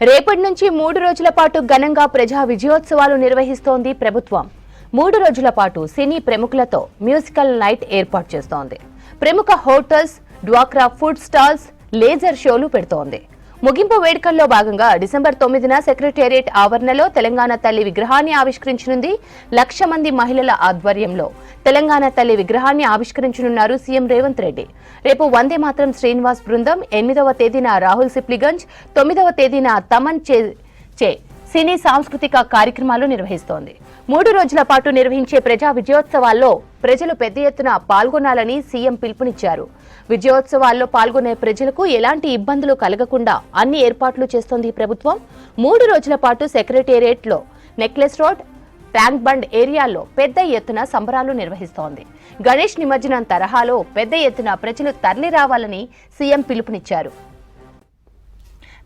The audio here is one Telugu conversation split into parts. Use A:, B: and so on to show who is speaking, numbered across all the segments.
A: రేపటి నుంచి మూడు రోజుల పాటు ఘనంగా ప్రజా విజయోత్సవాలు నిర్వహిస్తోంది ప్రభుత్వం. మూడు రోజుల పాటు సినీ ప్రముఖులతో మ్యూజికల్ నైట్ ఏర్పాటు చేస్తోంది. ప్రముఖ హోటల్స్ డ్వాక్రా ఫుడ్ స్టాల్స్ లేజర్ షోలు పెడుతోంది. ముగింపు వేడుకల్లో భాగంగా డిసెంబర్ తొమ్మిదిన సెక్రటేరియట్ ఆవరణలో తెలంగాణ తల్లి విగ్రహాన్ని ఆవిష్కరించనుంది లక్ష మంది మహిళల ఆధ్వర్యంలో. తెలంగాణ తల్లి విగ్రహాన్ని ఆవిష్కరించనున్నారు సీఎం రేవంత్ రెడ్డి. రేపు వందే మాత్రం శ్రీనివాస్ బృందం ఎనిమిదవ తేదీన రాహుల్ సిప్లిగంజ్ తొమ్మిదవ తేదీన తమన్ చే చే సినీ సాంస్కృతిక కార్యక్రమాలు నిర్వహిస్తోంది. మూడు రోజుల పాటు నిర్వహించే ప్రజా విజయోత్సవాల్లో ప్రజలు పెద్ద ఎత్తున పాల్గొనాలని సీఎం పిలుపునిచ్చారు. విజయోత్సవాల్లో పాల్గొనే ప్రజలకు ఎలాంటి ఇబ్బందులు కలగకుండా అన్ని ఏర్పాట్లు చేస్తోంది ప్రభుత్వం. మూడు రోజుల పాటు సెక్రటేరియట్లో నెక్లెస్ రోడ్ ట్యాంక్ బండ్ ఏరియాలో పెద్ద ఎత్తున సంబరాలు నిర్వహిస్తోంది. గణేష్ నిమజ్జనం తరహాలో పెద్ద ఎత్తున ప్రజలు తరలి రావాలని సీఎం పిలుపునిచ్చారు.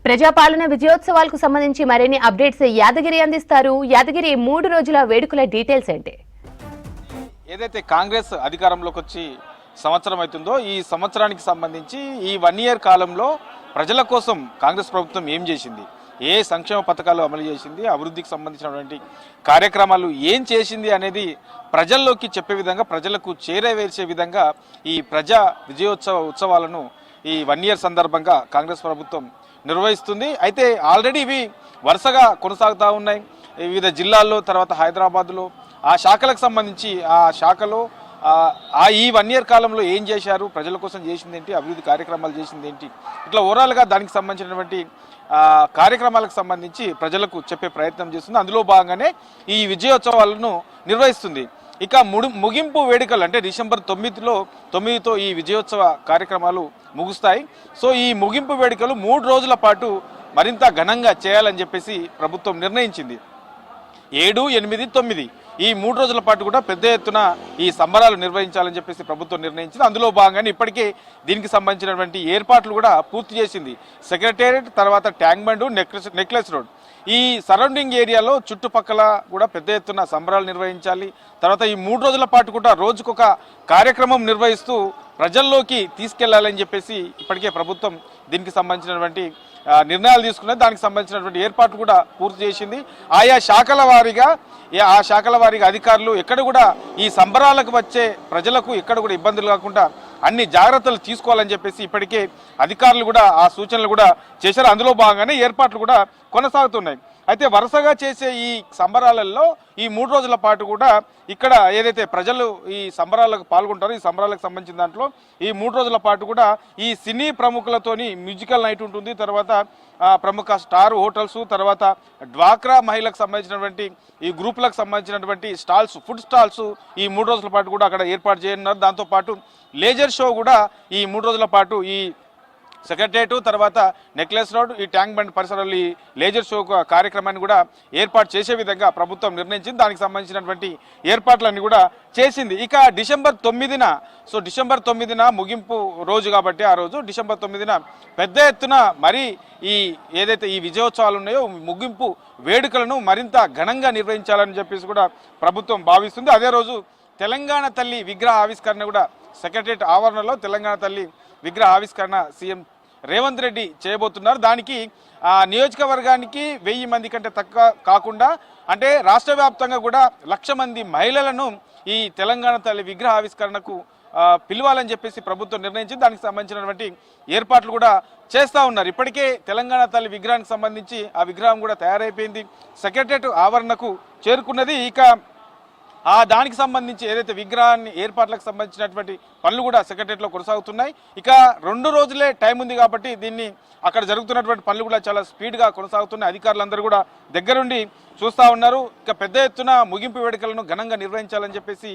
A: ప్రజాపాలన విజయోత్సవాలకు సంబంధించి మరిన్ని అప్డేట్స్ యాదగిరి అందిస్తారు. యాదగిరి మూడు రోజుల వేడుకల డీటెయిల్స్ ఏంటి?
B: ఏదైతే కాంగ్రెస్ అధికారంలోకి వచ్చి సంవత్సరం అవుతుందో ఈ సంవత్సరానికి సంబంధించి ఈ వన్ ఇయర్ కాలంలో ప్రజల కోసం కాంగ్రెస్ ప్రభుత్వం ఏం చేసింది? ఏ సంక్షేమ పథకాలు అమలు చేసింది? అభివృద్ధికి సంబంధించినటువంటి కార్యక్రమాలు ఏం చేసింది అనేది ప్రజల్లోకి చెప్పే విధంగా ప్రజలకు చేరవేర్చే విధంగా ఈ ప్రజా విజయోత్సవ ఉత్సవాలను ఈ వన్ ఇయర్ సందర్భంగా కాంగ్రెస్ ప్రభుత్వం నిర్వహిస్తుంది. అయితే ఆల్రెడీ ఇవి వరుసగా కొనసాగుతూ ఉన్నాయి. వివిధ జిల్లాల్లో తర్వాత హైదరాబాద్లో. ఆ శాఖలకు సంబంధించి ఆ శాఖలో ఆ ఈ వన్ ఇయర్ కాలంలో ఏం చేశారు? ప్రజల కోసం చేసింది ఏంటి అభివృద్ధి కార్యక్రమాలు చేసింది ఏంటి ఇట్లా ఓవరాల్గా దానికి సంబంధించినటువంటి కార్యక్రమాలకు సంబంధించి ప్రజలకు చెప్పే ప్రయత్నం చేస్తుంది. అందులో భాగంగానే ఈ విజయోత్సవాలను నిర్వహిస్తుంది. ఇక ముడు ముగింపు వేడుకలు అంటే డిసెంబర్ తొమ్మిదిలో తొమ్మిదితో ఈ విజయోత్సవ కార్యక్రమాలు ముగుస్తాయి. సో ఈ ముగింపు వేడుకలు మూడు రోజుల పాటు మరింత ఘనంగా చేయాలని చెప్పేసి ప్రభుత్వం నిర్ణయించింది. ఏడు ఎనిమిది తొమ్మిది ఈ మూడు రోజుల పాటు కూడా పెద్ద ఎత్తున ఈ సంబరాలు నిర్వహించాలని చెప్పేసి ప్రభుత్వం నిర్ణయించింది. అందులో భాగంగానే ఇప్పటికే దీనికి సంబంధించినటువంటి ఏర్పాట్లు కూడా పూర్తి చేసింది. సెక్రటేరియట్ తర్వాత tank Bund necklace necklace road. ఈ సరౌండింగ్ ఏరియాలో చుట్టుపక్కల కూడా పెద్ద ఎత్తున సంబరాలు నిర్వహించాలి. తర్వాత ఈ మూడు రోజుల పాటు కూడా రోజుకొక కార్యక్రమం నిర్వహిస్తూ ప్రజల్లోకి తీసుకెళ్ళాలని చెప్పేసి ఇప్పటికే ప్రభుత్వం దీనికి సంబంధించినటువంటి నిర్ణయాలు తీసుకున్నది దానికి సంబంధించినటువంటి ఏర్పాట్లు కూడా పూర్తి చేసింది. ఆయా శాఖల వారీగా ఏ- ఆ శాఖల వారీగా అధికారులు ఎక్కడ కూడా ఈ సంబరాలకు వచ్చే ప్రజలకు ఎక్కడ కూడా ఇబ్బందులు కాకుండా అన్ని జాగ్రత్తలు తీసుకోవాలని చెప్పేసి ఇప్పటికే అధికారులు కూడా ఆ సూచనలు కూడా చేశారు. అందులో భాగంగానే ఏర్పాట్లు కూడా కొనసాగుతున్నాయి. అయితే వరుసగా చేసే ఈ సంబరాలలో ఈ మూడు రోజుల పాటు కూడా ఇక్కడ ఏదైతే ప్రజలు ఈ సంబరాలకు పాల్గొంటారో ఈ సంబరాలకు సంబంధించిన దాంట్లో ఈ మూడు రోజుల పాటు కూడా ఈ సినీ ప్రముఖులతోని మ్యూజికల్ నైట్ ఉంటుంది. తర్వాత ప్రముఖ స్టార్ హోటల్స్ తర్వాత డ్వాక్రా మహిళలకు సంబంధించినటువంటి ఈ గ్రూపులకు సంబంధించినటువంటి స్టాల్స్ ఫుడ్ స్టాల్స్ ఈ మూడు రోజుల పాటు కూడా అక్కడ ఏర్పాటు చేయనున్నారు. దాంతోపాటు లేజర్ షో కూడా ఈ మూడు రోజుల పాటు ఈ సెక్రటరేట్ తర్వాత నెక్లెస్ రోడ్ ఈ ట్యాంక్ బండ్ పరిసరాలు ఈ లేజర్ షో కార్యక్రమాన్ని కూడా ఏర్పాటు చేసే విధంగా ప్రభుత్వం నిర్ణయించింది. దానికి సంబంధించినటువంటి ఏర్పాట్లన్నీ కూడా చేసింది. ఇక డిసెంబర్ తొమ్మిదిన సో డిసెంబర్ తొమ్మిదిన ముగింపు రోజు కాబట్టి ఆ రోజు డిసెంబర్ తొమ్మిదిన పెద్ద ఎత్తున మరి ఈ ఏదైతే ఈ విజయోత్సవాలు ఉన్నాయో ముగింపు వేడుకలను మరింత ఘనంగా నిర్వహించాలని చెప్పేసి కూడా ప్రభుత్వం భావిస్తుంది. అదే రోజు తెలంగాణ తల్లి విగ్రహ ఆవిష్కరణ కూడా సెక్రటరియట్ ఆవరణలో తెలంగాణ తల్లి విగ్రహ ఆవిష్కరణ సీఎం రేవంత్ రెడ్డి చేయబోతున్నారు. దానికి ఆ నియోజకవర్గానికి వెయ్యి మంది కంటే తక్కువ కాకుండా అంటే రాష్ట్ర వ్యాప్తంగా కూడా లక్ష మంది మహిళలను ఈ తెలంగాణ తల్లి విగ్రహ ఆవిష్కరణకు పిలవాలని చెప్పేసి ప్రభుత్వం నిర్ణయించింది. దానికి సంబంధించినటువంటి ఏర్పాట్లు కూడా చేస్తూ ఉన్నారు. ఇప్పటికే తెలంగాణ తల్లి విగ్రహానికి సంబంధించి ఆ విగ్రహం కూడా తయారైపోయింది. సెక్రటరియట్ ఆవరణకు చేరుకున్నది. ఇక ఆ దానికి సంబంధించి ఏదైతే విగ్రహాన్ని ఏర్పాట్లకు సంబంధించినటువంటి పనులు కూడా సెక్రటరియట్లో కొనసాగుతున్నాయి. ఇక రెండు రోజులే టైం ఉంది కాబట్టి దీన్ని అక్కడ జరుగుతున్నటువంటి పనులు కూడా చాలా స్పీడ్గా కొనసాగుతున్నాయి. అధికారులందరూ కూడా దగ్గరుండి చూస్తూ ఉన్నారు. ఇక పెద్ద ఎత్తున ముగింపు వేడుకలను ఘనంగా నిర్వహించాలని చెప్పేసి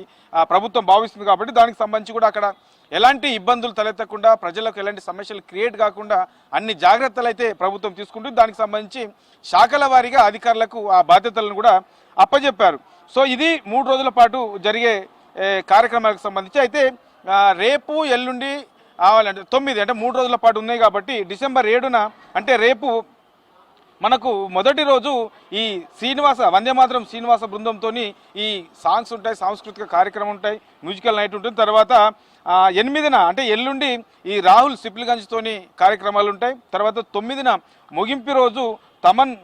B: ప్రభుత్వం భావిస్తుంది కాబట్టి దానికి సంబంధించి కూడా అక్కడ ఎలాంటి ఇబ్బందులు తలెత్తకుండా ప్రజలకు ఎలాంటి సమస్యలు క్రియేట్ కాకుండా అన్ని జాగ్రత్తలు అయితే ప్రభుత్వం తీసుకుంటుంది. దానికి సంబంధించి శాఖల వారీగా అధికారులకు ఆ బాధ్యతలను కూడా అప్పజెప్పారు. సో ఇది మూడు రోజుల పాటు జరిగే కార్యక్రమాలకు సంబంధించి అయితే రేపు ఎల్లుండి అంటే తొమ్మిది అంటే మూడు రోజుల పాటు ఉన్నాయి కాబట్టి డిసెంబర్ ఏడున అంటే రేపు మనకు మొదటి రోజు ఈ శ్రీనివాస వందేమాతరం శ్రీనివాస బృందంతో ఈ సాంగ్స్ ఉంటాయి సాంస్కృతిక కార్యక్రమం ఉంటాయి మ్యూజికల్ నైట్ ఉంటుంది. తర్వాత ఎనిమిదిన అంటే ఎల్లుండి ఈ రాహుల్ సిప్లిగంజ్తోని కార్యక్రమాలు ఉంటాయి. తర్వాత తొమ్మిదిన ముగింపు రోజు తమన్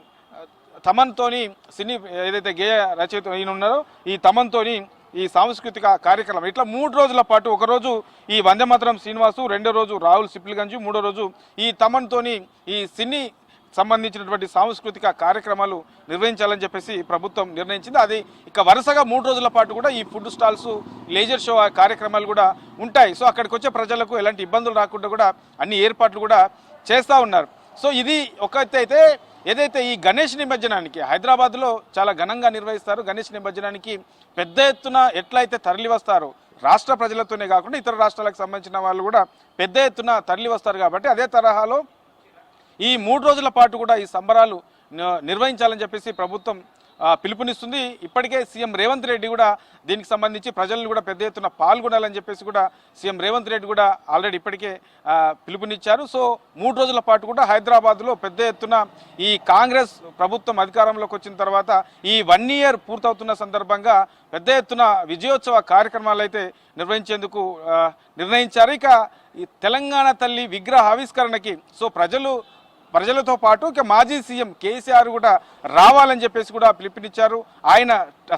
B: తమన్తోని సినీ ఏదైతే గేయ రచయిత ఈయన ఉన్నారో ఈ తమన్తోని ఈ సాంస్కృతిక కార్యక్రమం. ఇట్లా మూడు రోజుల పాటు ఒకరోజు ఈ వందేమాతరం శ్రీనివాసు రెండో రోజు రాహుల్ సిప్లిగంజు మూడో రోజు ఈ తమన్తోని ఈ సినీ సంబంధించినటువంటి సాంస్కృతిక కార్యక్రమాలు నిర్వహించాలని చెప్పేసి ప్రభుత్వం నిర్ణయించింది. అది ఇక వరుసగా మూడు రోజుల పాటు కూడా ఈ ఫుడ్ స్టాల్స్ లేజర్ షో కార్యక్రమాలు కూడా ఉంటాయి. సో అక్కడికి వచ్చే ప్రజలకు ఎలాంటి ఇబ్బందులు రాకుండా కూడా అన్ని ఏర్పాట్లు కూడా చేస్తూ ఉన్నారు. సో ఇది ఒక అయితే ఏదైతే ఈ గణేష్ నిమజ్జనానికి హైదరాబాద్లో చాలా ఘనంగా నిర్వహిస్తారు. గణేష్ నిమజ్జనానికి పెద్ద ఎత్తున ఎట్లయితే తరలి వస్తారో రాష్ట్ర ప్రజలతోనే కాకుండా ఇతర రాష్ట్రాలకు సంబంధించిన వాళ్ళు కూడా పెద్ద ఎత్తున తరలి వస్తారు కాబట్టి అదే తరహాలో ఈ మూడు రోజుల పాటు కూడా ఈ సంబరాలు నిర్వహించాలని చెప్పేసి ప్రభుత్వం పిలుపునిస్తుంది. ఇప్పటికే సీఎం రేవంత్ రెడ్డి కూడా దీనికి సంబంధించి ప్రజలను కూడా పెద్ద ఎత్తున పాల్గొనాలని చెప్పేసి కూడా సీఎం రేవంత్ రెడ్డి కూడా ఆల్రెడీ ఇప్పటికే పిలుపునిచ్చారు. సో మూడు రోజుల పాటు కూడా హైదరాబాద్లో పెద్ద ఎత్తున ఈ కాంగ్రెస్ ప్రభుత్వం అధికారంలోకి వచ్చిన తర్వాత ఈ వన్ ఇయర్ పూర్తవుతున్న సందర్భంగా పెద్ద ఎత్తున విజయోత్సవ కార్యక్రమాలు అయితే నిర్వహించేందుకు నిర్ణయించారు. ఇక ఈ తెలంగాణ తల్లి విగ్రహ ఆవిష్కరణకి సో ప్రజలు ప్రజలతో పాటు ఇక మాజీ సీఎం కేసీఆర్ కూడా రావాలని చెప్పేసి కూడా పిలుపునిచ్చారు. ఆయన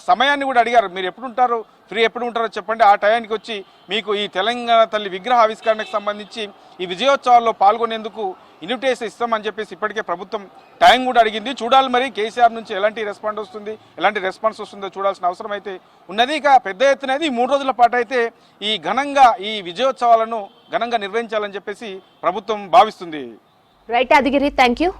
B: సమయాన్ని కూడా అడిగారు మీరు ఎప్పుడు ఉంటారు ఫ్రీ ఎప్పుడు ఉంటారో చెప్పండి. ఆ టయానికి వచ్చి మీకు ఈ తెలంగాణ తల్లి విగ్రహ ఆవిష్కరణకు సంబంధించి ఈ విజయోత్సవాల్లో పాల్గొనేందుకు ఇన్విటేషన్ ఇస్తామని చెప్పేసి ఇప్పటికే ప్రభుత్వం టైం కూడా అడిగింది. చూడాలి మరి కేసీఆర్ నుంచి ఎలాంటి రెస్పాన్స్ వస్తుంది ఎలాంటి రెస్పాన్స్ వస్తుందో చూడాల్సిన అవసరం అయితే ఉన్నది. ఇక పెద్ద ఎత్తున ఈ మూడు రోజుల పాటు అయితే ఈ ఘనంగా ఈ విజయోత్సవాలను ఘనంగా నిర్వహించాలని చెప్పేసి ప్రభుత్వం భావిస్తుంది.
A: Right Yadagiri thank you